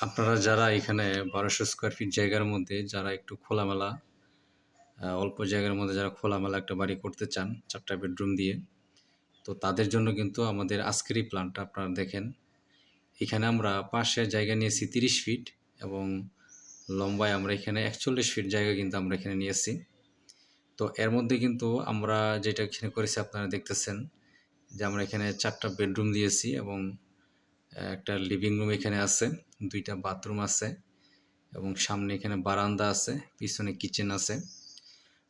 আপনারা যারা এখানে বারোশো স্কোয়ার ফিট জায়গার মধ্যে, যারা একটু খোলামেলা অল্প জায়গার মধ্যে যারা খোলামেলা একটা বাড়ি করতে চান, চারটা বেডরুম দিয়ে, তো তাদের জন্য কিন্তু আমাদের আজকের এই প্ল্যানটা আপনারা দেখেন। এখানে আমরা পাশে জায়গা নিয়েছি তিরিশ ফিট এবং লম্বায় আমরা এখানে একচল্লিশ ফিট জায়গা কিন্তু আমরা এখানে নিয়েছি তো এর মধ্যে কিন্তু আমরা যেটা এখানে করেছি আপনারা দেখতেছেন যে আমরা এখানে চারটা বেডরুম দিয়েছি এবং একটা লিভিং রুম এখানে আছে। দুইটা বাথরুম আছে এবং সামনে এখানে বারান্দা আছে, পিছনে কিচেন আছে।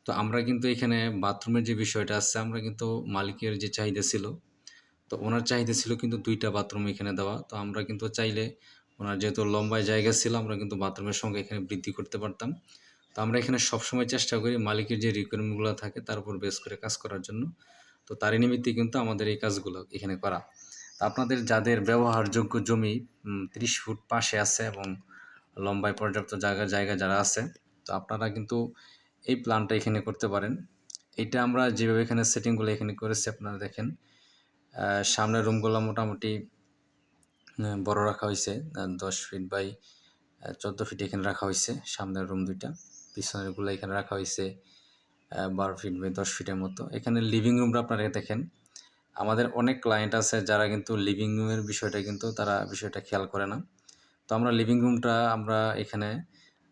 তো আমরা কিন্তু এখানে বাথরুমের যে বিষয়টা আছে, আমরা কিন্তু মালিকের যে চাহিদা ছিল, তো ওনার চাহিদা ছিল কিন্তু দুইটা বাথরুম এখানে দেওয়া। তো আমরা কিন্তু চাইলে ওনার যেহেতু লম্বায় জায়গা ছিল, আমরা কিন্তু বাথরুমের সঙ্গে এখানে বৃদ্ধি করতে পারতাম। তো আমরা এখানে সবসময় চেষ্টা করি মালিকের যে রিকোয়ারমেন্টগুলো থাকে, তার উপর বেস করে কাজ করার জন্য। তো তারই নিমিত্তে কিন্তু আমাদের এই কাজগুলো এখানে করা। আপনাদের যাদের ব্যবহারযোগ্য জমি ত্রিশ ফুট পাশে আছে এবং লম্বায় পর্যাপ্ত জায়গা জায়গা যারা আছে, তো আপনারা কিন্তু এই প্ল্যানটা এখানে করতে পারেন। এটা আমরা যেভাবে এখানে সেটিংগুলো এখানে করেছি, আপনারা দেখেন সামনের রুমগুলো মোটামুটি বড় রাখা হয়েছে দশ ফিট বাই চোদ্দ ফিট এখানে রাখা হয়েছে, সামনের রুম দুইটা। পিছনেরগুলো এখানে রাখা হয়েছে বারো ফিট বাই দশ ফিটের মতো। এখানে লিভিং রুমটা আপনারা দেখেন আমাদের অনেক ক্লায়েন্ট আছে যারা কিন্তু লিভিং রুমের বিষয়টা কিন্তু তারা বিষয়টা খেয়াল করে না। তো আমরা লিভিং রুমটা আমরা এখানে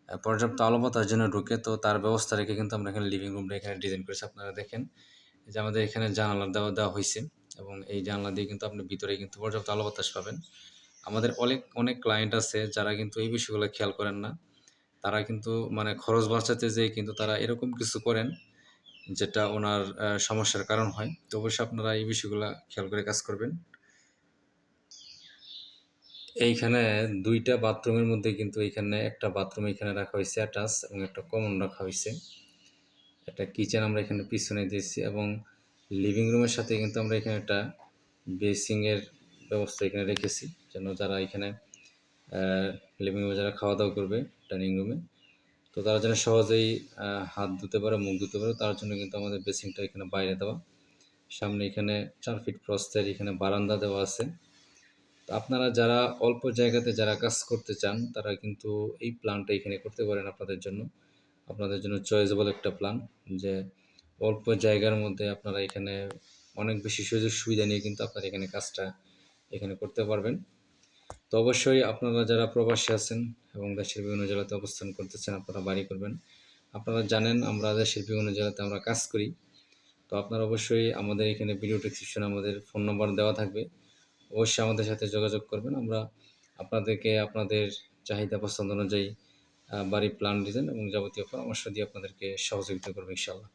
পর্যাপ্ত আলো জন্য ঢুকে, তো তার ব্যবস্থা রেখে কিন্তু আমরা এখানে লিভিং রুমটা এখানে ডিজাইন করেছি। আপনারা দেখেন যে আমাদের এখানে জানালা দেওয়া দেওয়া হয়েছে এবং এই জানলা দিয়ে কিন্তু আপনি ভিতরে কিন্তু পর্যাপ্ত আলো বাতাস পাবেন। আমাদের অনেক অনেক ক্লায়েন্ট আছে যারা কিন্তু এই বিষয়গুলো খেয়াল করেন না। তারা কিন্তু মানে খরচ বাঁচাতে যেয়ে কিন্তু তারা এরকম কিছু করেন যেটা ওনার সমস্যার কারণ হয়। তো অবশ্যই আপনারা এই বিষয়গুলো খেয়াল করে কাজ করবেন। এইখানে দুইটা বাথরুমের মধ্যে কিন্তু এখানে একটা বাথরুম এখানে রাখা হয়েছে, অ্যাটাচ, এবং একটা কমন রাখা হয়েছে। একটা কিচেন আমরা এখানে পিছনে দিয়েছি, এবং লিভিং রুমের সাথে কিন্তু আমরা এখানে একটা বেসিংয়ের ব্যবস্থা এখানে রেখেছি, যেন যারা এখানে লিভিং রুমে যারা খাওয়া দাওয়া করবে, ডাইনিং রুমে তো তারা যেন সহজেই হাত ধুতে পারে, মুখ ধুতে পারে, তার জন্য কিন্তু আমাদের বেসিংটা এখানে বাইরে দেওয়া। সামনে এখানে চার ফিট প্রস্থের এখানে বারান্দা দেওয়া আছে। তো আপনারা যারা অল্প জায়গাতে যারা কাজ করতে চান, তারা কিন্তু এই প্ল্যানটা এখানে করতে পারেন আপনাদের জন্য। আপনাদের জন্য চয়েসেবল একটা প্ল্যান যে অল্প জায়গার মধ্যে আপনারা এখানে অনেক বেশি সুযোগ সুবিধা নিয়ে কিন্তু আপনারা এখানে কাজটা এখানে করতে পারবেন। তো অবশ্যই আপনারা যারা প্রবাসী আছেন এবং দেশের বিভিন্ন জেলাতে অবস্থান করতেছেন, আপনারা বাড়ি করবেন। আপনারা জানেন আমরা দেশের বিভিন্ন জেলাতে আমরা কাজ করি। তো আপনারা অবশ্যই আমাদের এখানে ভিডিও ডিসক্রিপশনে আমাদের ফোন নম্বর দেওয়া থাকবে। অবশ্যই আমাদের সাথে যোগাযোগ করবেন। আমরা আপনাদেরকে আপনাদের চাহিদা পছন্দ অনুযায়ী বাড়ির প্ল্যান ডিজাইন এবং যাবতীয় পরামর্শ দিয়ে আপনাদেরকে সহযোগিতা করব ইনশাল্লাহ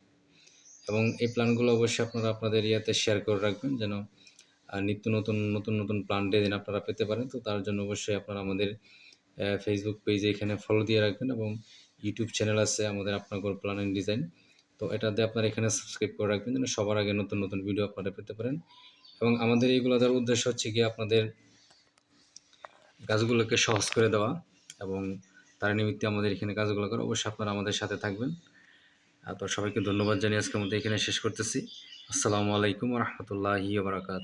এবং এই প্ল্যানগুলো অবশ্যই আপনারা আপনাদের ইয়াতে শেয়ার করে রাখবেন যেন নিত্য নতুন নতুন নতুন প্ল্যান ডিজাইন আপনারা পেতে পারেন, তো তার জন্য অবশ্যই আপনারা আমাদের ফেসবুক পেজে এখানে ফলো দিয়ে রাখবেন এবং ইউটিউব চ্যানেল আছে আমাদের আপনার প্ল্যান অ্যান্ড ডিজাইন তো এটাতে আপনারা এখানে সাবস্ক্রাইব করে রাখবেন যেন সবার আগে নতুন নতুন ভিডিও আপনারা পেতে পারেন। এবং আমাদের এইগুলো দেওয়ার উদ্দেশ্য হচ্ছে কি আপনাদের কাজগুলোকে সহজ করে দেওয়া এবং তার নিমিত্তে আমাদের এখানে কাজগুলো করা, অবশ্যই আপনারা আমাদের সাথে থাকবেন। তো সবাইকে ধন্যবাদ জানিয়ে আজকের মধ্যে এখানে শেষ করতেছি। আসসালামু আলাইকুম রহমতুল্লাহি বারাকাত